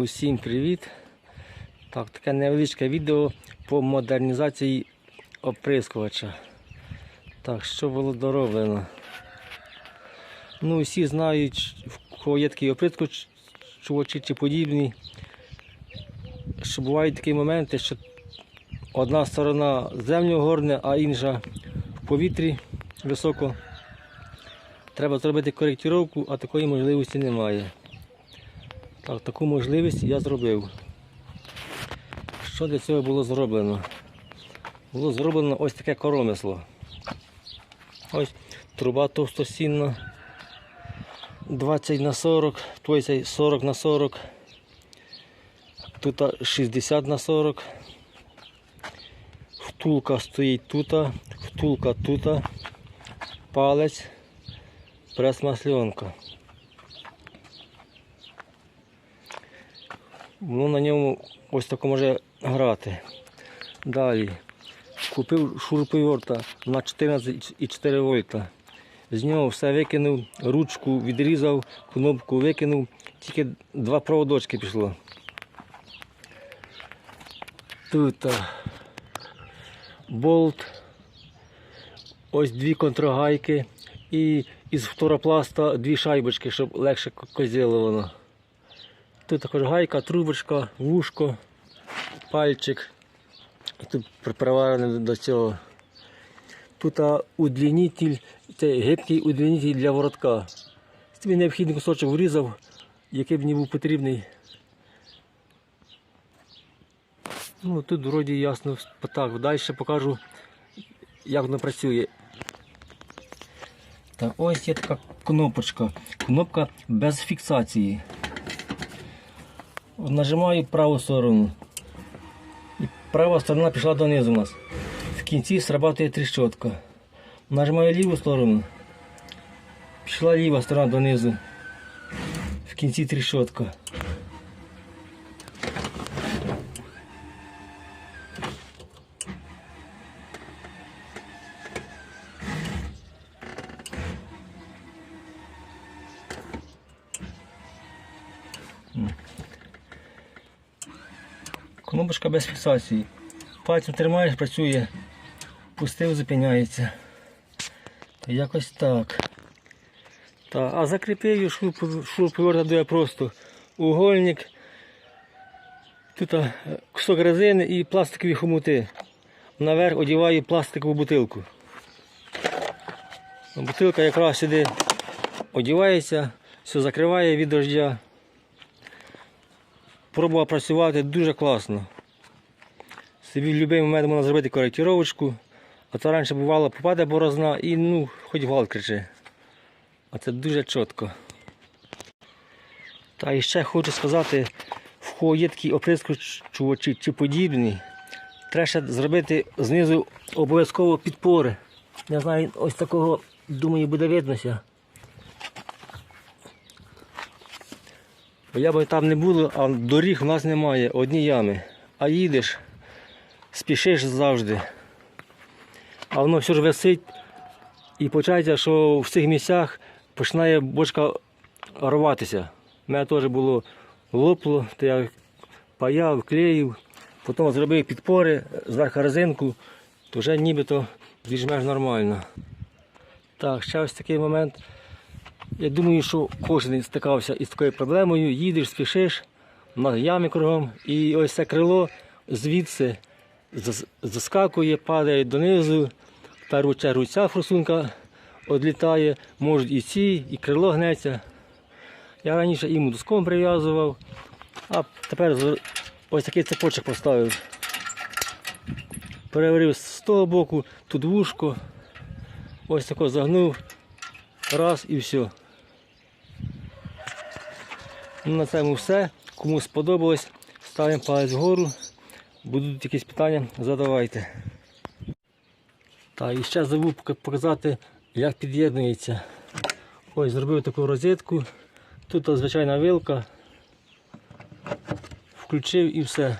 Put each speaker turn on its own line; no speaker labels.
Усім привіт! Так, таке невеличке відео по модернізації оприскувача. Так, що було дороблено? Ну, всі знають, в кого є такий оприскувач, чувачі чи подібні, що бувають такі моменти, що одна сторона землю горне, а інша в повітрі високо. Треба зробити коректировку, а такої можливості немає. Так, таку можливість я зробив. Що для цього було зроблено? Було зроблено ось таке коромисло. Ось труба товстосінна 20 на 40, той 40 на 40, тут 60 на 40. Втулка стоїть тут, втулка тут, палець, прес-масленка. Воно на ньому ось тако може грати. Далі. Купив шуруповерта на 14,4 вольта. З нього все викинув, ручку відрізав, кнопку викинув, тільки два проводочки пішло. Тут болт, ось дві контрагайки і із фторопласта дві шайбочки, щоб легше козіло воно. Тут також гайка, трубочка, вушко, пальчик. І тут при- приварене до цього. Тут а, удлінитель, це гибкий удлінитель для воротка. Тобі необхідний кусочок врізав, який б мені був потрібний. Ну, тут вроді ясно так. Далі покажу, як воно працює. Так, ось є така кнопочка. Кнопка без фіксації. Нажимаю праву сторону. І права сторона пішла донизу у нас. В кінці срабатує тріщотка. Нажимаю ліву сторону. Пішла ліва сторона донизу. В кінці тріщотка. Кнопочка без фіксації. Пальцем тримаєш, працює, пустив, зупиняється. Та Якось так. Та, а закріпив шуруповерта дує просто угольник. Тут кусок резини і пластикові хомути. Наверх одіваю пластикову бутилку. Бутилка якраз сюди одівається, все закриває від дождя. Пробував працювати дуже класно. Собі в будь-який момент можна зробити коректировочку. А то раніше бувало попаде борозна і ну, хоч гвалт кричи. А це дуже чітко. Та і ще хочу сказати, в кого є такі оприскувачі чи подібні, треба зробити знизу обов'язково підпори. Я знаю, ось такого, думаю, буде виднося. Я би там не було, а доріг у нас немає, одні ями. А їдеш, спішиш завжди. А воно все ж висить і виходить, що в цих місцях починає бочка рватися. У мене теж було лопло, то я паяв, клеїв, потім зробив підпори, зверху резинку, то вже нібито більш-менш нормально. Так, ще ось такий момент. Я думаю, що кожен стикався із такою проблемою. Їдеш, спішиш, на ями кругом, і ось це крило звідси заскакує, падає донизу. В першу чергу ця форсунка відлітає, можуть і ці, і крило гнеться. Я раніше і мотузком прив'язував, а тепер ось такий цепочок поставив. Переварив з того боку, тут вушко, ось тако загнув, раз і все. Ну, на цьому все. Кому сподобалось, ставимо палець вгору. Будуть якісь питання, задавайте. Та і ще забув показати, як під'єднується. Ось зробив таку розетку. Тут звичайна вилка. Включив і все.